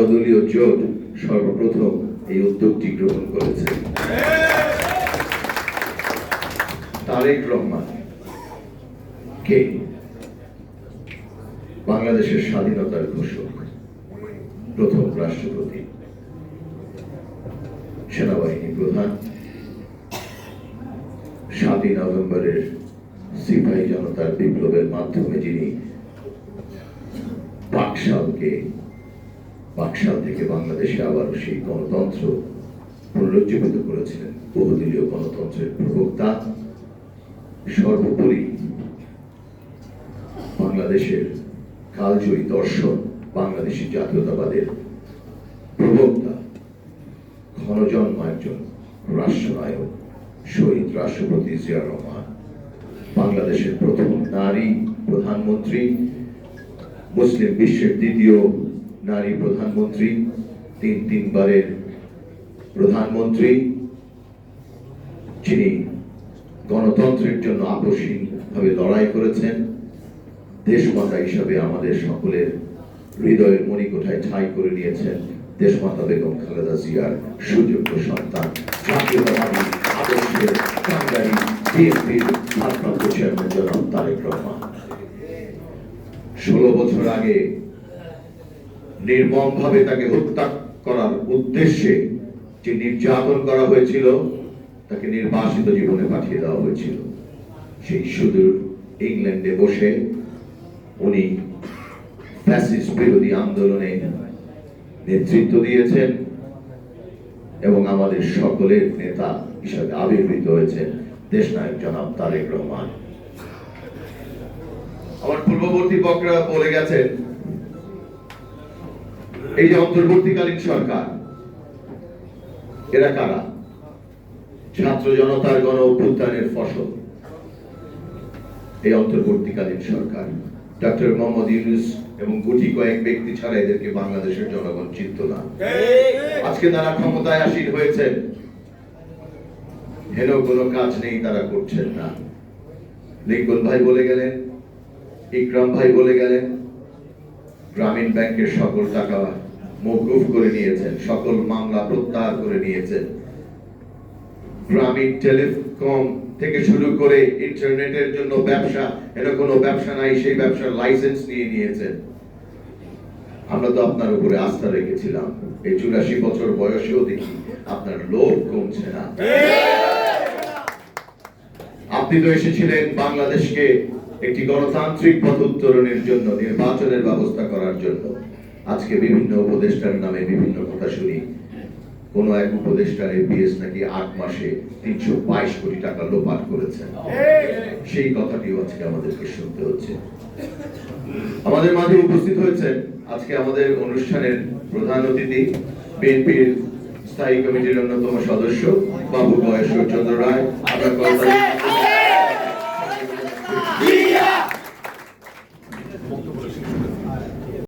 বারো জোট সর্বপ্রথম এই উদ্যোগটি গ্রহণ করেছে। তারেক রহমান, কে? বাংলাদেশের স্বাধীনতার ঘোষক, প্রথম রাষ্ট্রপতি, সেনাবাহিনী প্রধান, সাতই নভেম্বরের সিপাহী জনতার বিপ্লবের মাধ্যমে যিনি পাকশালকে পাকশাল থেকে বাংলাদেশে আবারও সেই গণতন্ত্র পুনরুজ্জীবিত করেছিলেন। বহুদলীয় গণতন্ত্রের প্রবক্তা, সর্বোপরি বাংলাদেশের কালজয়ী দর্শন, বাংলাদেশি জাতীয়তাবাদের প্রবক্তা, ঘনজন্ম একজন রাষ্ট্রনায়ক, শহীদ রাষ্ট্রপতি জিয়া রহমান। বাংলাদেশের প্রথম নারী প্রধানমন্ত্রী, মুসলিম বিশ্বের দ্বিতীয় নারী প্রধানমন্ত্রী, তিন তিনবারের প্রধানমন্ত্রী, যিনি গণতন্ত্রের জন্য আপসহীন ভাবে লড়াই করেছেন, দেশমাতা হিসাবে আমাদের সকলের হৃদয়ের মণিকোঠায় ঠাঁই করে নিয়েছেন দেশমাতা বেগম খালেদা জিয়ার সুযোগ্য সন্তান ষোলো বছর আগে নির্মমভাবে তাকে হত্যা করার উদ্দেশ্যে যে নির্যাতন করা হয়েছিল, তাকে নির্বাসিত জীবনে পাঠিয়ে দেওয়া হয়েছিল। সেই সুদূর ইংল্যান্ডে বসে উনি ফ্যাসিস্ট বিরোধী আন্দোলনে নেতৃত্ব দিয়েছেন এবং আমাদের সকলের নেতা হিসাবে আবির্ভূত হয়েছেন। দেশনায়ক জনাব তারেক রহমান। আমার পূর্ববর্তী বক্রা বলে গেছেন এই যে অন্তর্বর্তীকালীন সরকার, এরা কারা? ছাত্র জনতার গণ অভ্যুত্থানের ফসল। এই অন্তর্বর্তীকালীন সরকার। ডক্টর মোহাম্মদ ইউনুস এবং গুটি কয়েক ব্যক্তি ছাড়া এদেরকে বাংলাদেশের জনগণ চিন্ত না। আজকে তারা ক্ষমতায় আসীন হয়েছেন। হেন কোনো কাজ নেই, তারা করছেন না। লিঙ্কন ভাই বলে গেলেন, ইকরাম ভাই বলে গেলেন গ্রামীণ ব্যাংকের সকল টাকা মৌকুফ করে নিয়েছেন সকল মামলা প্রত্যাহার করে নিয়েছেন। গ্রামীণ টেলিকম থেকে শুরু করে ইন্টারনেটের জন্য ব্যবসা এটা কোনো ব্যবসা নাই সেই ব্যবসার লাইসেন্স নিয়ে নিয়েছেন। আমরা তো আপনার উপরে আস্থা রেখেছিলাম এই চুরাশি বছর বয়সেও দেখি আপনার লোভ কমছে না। আপনি তো এসেছিলেন বাংলাদেশকে একটি গণতান্ত্রিক পথ উত্তরণের জন্য, নির্বাচনের ব্যবস্থা করার জন্য। আজকে বিভিন্ন উপদেষ্টার নামে বিভিন্ন কথা শুনি। কোন এক উপদেষ্টার এপিএস নাকি আট মাসে তিনশো বাইশ কোটি টাকা লোপাট করেছেন সেই কথাটিও আজকে আমাদেরকে শুনতে হচ্ছে। আমাদের মাঝে উপস্থিত হয়েছেন আজকে আমাদের অনুষ্ঠানের প্রধান অতিথি, বিএনপির স্থায়ী কমিটির অন্যতম সদস্য, বাবু বয়স চন্দ্র রায়। আমরা